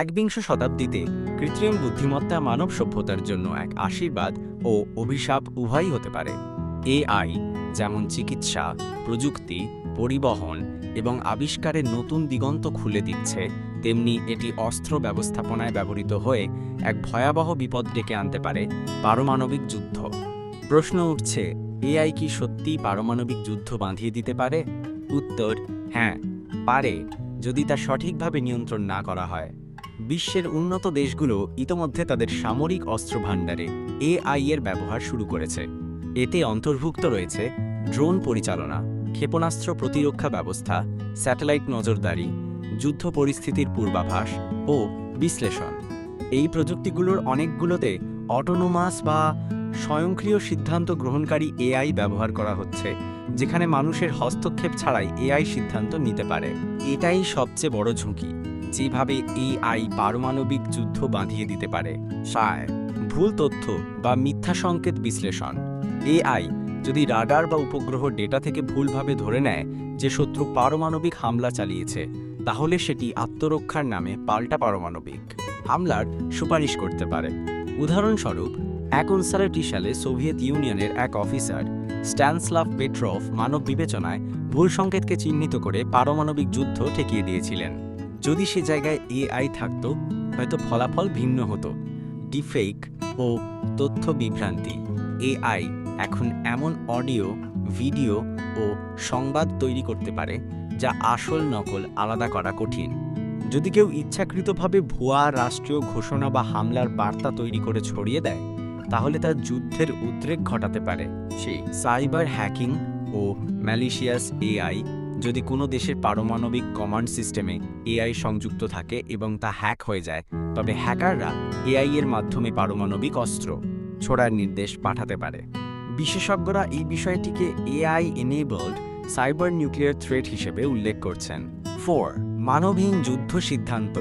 একবিংশ শতাব্দীতে কৃত্রিম বুদ্ধিমত্তা মানব সভ্যতার জন্য এক আশীর্বাদ ও অভিশাপ উভয়ই হতে পারে। এআই, যেমন চিকিৎসা, প্রযুক্তি, পরিবহন এবং আবিষ্কারের নতুন দিগন্ত খুলে দিচ্ছে, তেমনি এটি অস্ত্র ব্যবস্থাপনায় ব্যবহৃত হয়ে এক ভয়াবহ বিপদ ডেকে আনতে পারে পারমাণবিক যুদ্ধ। প্রশ্ন উঠছে, এআই কি সত্যিই পারমাণবিক যুদ্ধ বাঁধিয়ে দিতে পারে? উত্তর হ্যাঁ পারে, যদি তা সঠিকভাবে নিয়ন্ত্রণ না করা হয়। বিশ্বের উন্নত দেশগুলো ইতোমধ্যে তাদের সামরিক অস্ত্র ভাণ্ডারে এআই এর ব্যবহার শুরু করেছে। এতে অন্তর্ভুক্ত রয়েছে ড্রোন পরিচালনা, ক্ষেপণাস্ত্র প্রতিরক্ষা ব্যবস্থা, স্যাটেলাইট নজরদারি, যুদ্ধ পরিস্থিতির পূর্বাভাস ও বিশ্লেষণ। এই প্রযুক্তিগুলোর অনেকগুলোতে অটোনোমাস বা স্বয়ংক্রিয় সিদ্ধান্ত গ্রহণকারী এআই ব্যবহার করা হচ্ছে, যেখানে মানুষের হস্তক্ষেপ ছাড়াই এআই সিদ্ধান্ত নিতে পারে। এটাই সবচেয়ে বড় ঝুঁকি। যেভাবে এআই পারমাণবিক যুদ্ধ বাঁধিয়ে দিতে পারে, সায়, ভুল তথ্য বা মিথ্যা সংকেত বিশ্লেষণ। এআই যদি রাডার বা উপগ্রহ ডেটা থেকে ভুলভাবে ধরে নেয় যে শত্রু পারমাণবিক হামলা চালিয়েছে, তাহলে সেটি আত্মরক্ষার নামে পাল্টা পারমাণবিক হামলার সুপারিশ করতে পারে। উদাহরণস্বরূপ, এক উনসারেটি সালে সোভিয়েত ইউনিয়নের এক অফিসার স্ট্যানস্লাভ পেট্রফ মানব বিবেচনায় ভুল সংকেতকে চিহ্নিত করে পারমাণবিক যুদ্ধ ঠেকিয়ে দিয়েছিলেন। যদি সে জায়গায় এআই থাকত, হয়তো ফলাফল ভিন্ন হতো। ডিফেক ও তথ্য বিভ্রান্তি এআই এখন এমন অডিও, ভিডিও ও সংবাদ তৈরি করতে পারে, যা আসল নকল আলাদা করা কঠিন। যদি কেউ ইচ্ছাকৃতভাবে ভুয়া রাষ্ট্রীয় ঘোষণা বা হামলার বার্তা তৈরি করে ছড়িয়ে দেয়, তাহলে তা যুদ্ধের উদ্রেক ঘটাতে পারে। সেই সাইবার হ্যাকিং ও ম্যালিশিয়াস এআই যদি কোনো দেশের পারমাণবিক কমান্ড সিস্টেমে এআই সংযুক্ত থাকে এবং তা হ্যাক হয়ে যায়, তবে হ্যাকাররা এআই এর মাধ্যমে পারমাণবিক অস্ত্র ছোড়ার নির্দেশ পাঠাতে পারে। বিশেষজ্ঞরা এই বিষয়টিকে AI enabled cyber nuclear threat হিসেবে উল্লেখ করছেন। ফোর, মানবহীন যুদ্ধ সিদ্ধান্ত।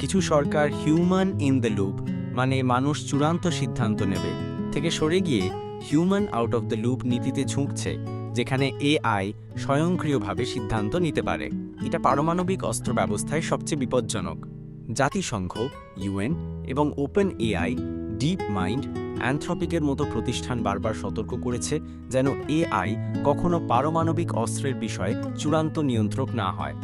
কিছু সরকার হিউম্যান ইন দ্য লুপ মানে মানুষ চূড়ান্ত সিদ্ধান্ত নেবে, থেকে সরে গিয়ে human out of the loop নীতিতে ঝুঁকছে। যেখানে এআই স্বয়ংক্রিয়ভাবে সিদ্ধান্ত নিতে পারে। এটা পারমাণবিক অস্ত্র ব্যবস্থায় সবচেয়ে বিপজ্জনক। জাতিসংঘ, ইউএন এবং ওপেন এআই ডিপ মাইন্ড অ্যান্থ্রপিকের মতো প্রতিষ্ঠান বারবার সতর্ক করেছে যেন এআই কখনো পারমাণবিক অস্ত্রের বিষয়ে চূড়ান্ত নিয়ন্ত্রক না হয়।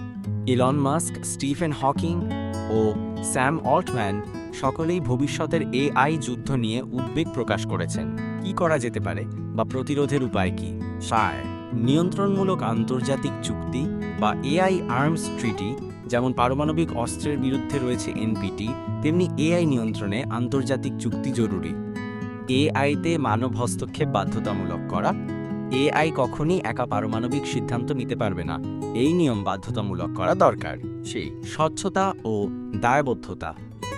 ইলন মাস্ক, স্টিফেন হকিং ও স্যাম অল্টম্যান সকলেই ভবিষ্যতের এআই যুদ্ধ নিয়ে উদ্বেগ প্রকাশ করেছেন। কি করা যেতে পারে বা প্রতিরোধের উপায় কি? সায় নিয়ন্ত্রণমূলক আন্তর্জাতিক চুক্তি বা এআই আর্মস ট্রিটি, যেমন পারমাণবিক অস্ত্রের বিরুদ্ধে রয়েছে এনপিটি, তেমনি এআই নিয়ন্ত্রণে আন্তর্জাতিক চুক্তি জরুরি। এআইতে মানব হস্তক্ষেপ বাধ্যতামূলক করা। এআই কখনই একা পারমাণবিক সিদ্ধান্ত নিতে পারবে না। এই নিয়ম বাধ্যতামূলক করা দরকার। সেই, স্বচ্ছতা ও দায়বদ্ধতা।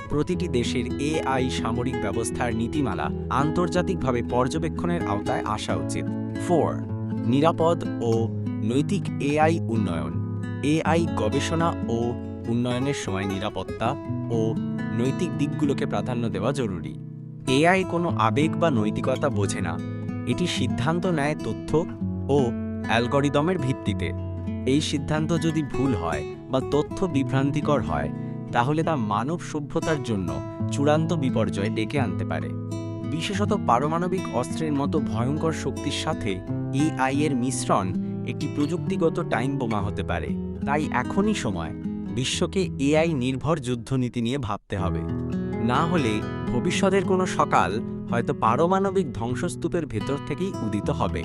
প্রতিটি দেশের এআই সামরিক ব্যবস্থার নীতিমালা আন্তর্জাতিকভাবে পর্যবেক্ষণের আওতায় আসা উচিত। ফোর, নিরাপদ ও নৈতিক এআই উন্নয়ন। এআই গবেষণা ও উন্নয়নের সময় নিরাপত্তা ও নৈতিক দিকগুলোকে প্রাধান্য দেওয়া জরুরি। এআই কোনো আবেগ বা নৈতিকতা বোঝে না। এটি সিদ্ধান্ত নেয় তথ্য ও অ্যালগরিদমের ভিত্তিতে। এই সিদ্ধান্ত যদি ভুল হয় বা তথ্য বিভ্রান্তিকর হয় তাহলে তা মানব সভ্যতার জন্য চূড়ান্ত বিপর্যয় ডেকে আনতে পারে। বিশেষত পারমাণবিক অস্ত্রের মতো ভয়ঙ্কর শক্তির সাথে এআই এর মিশ্রণ একটি প্রযুক্তিগত টাইম বোমা হতে পারে। তাই এখনই সময় বিশ্বকে এআই নির্ভর যুদ্ধনীতি নিয়ে ভাবতে হবে। না হলে ভবিষ্যতের কোনো সকাল হয়তো পারমাণবিক ধ্বংসস্তূপের ভেতর থেকেই উদিত হবে।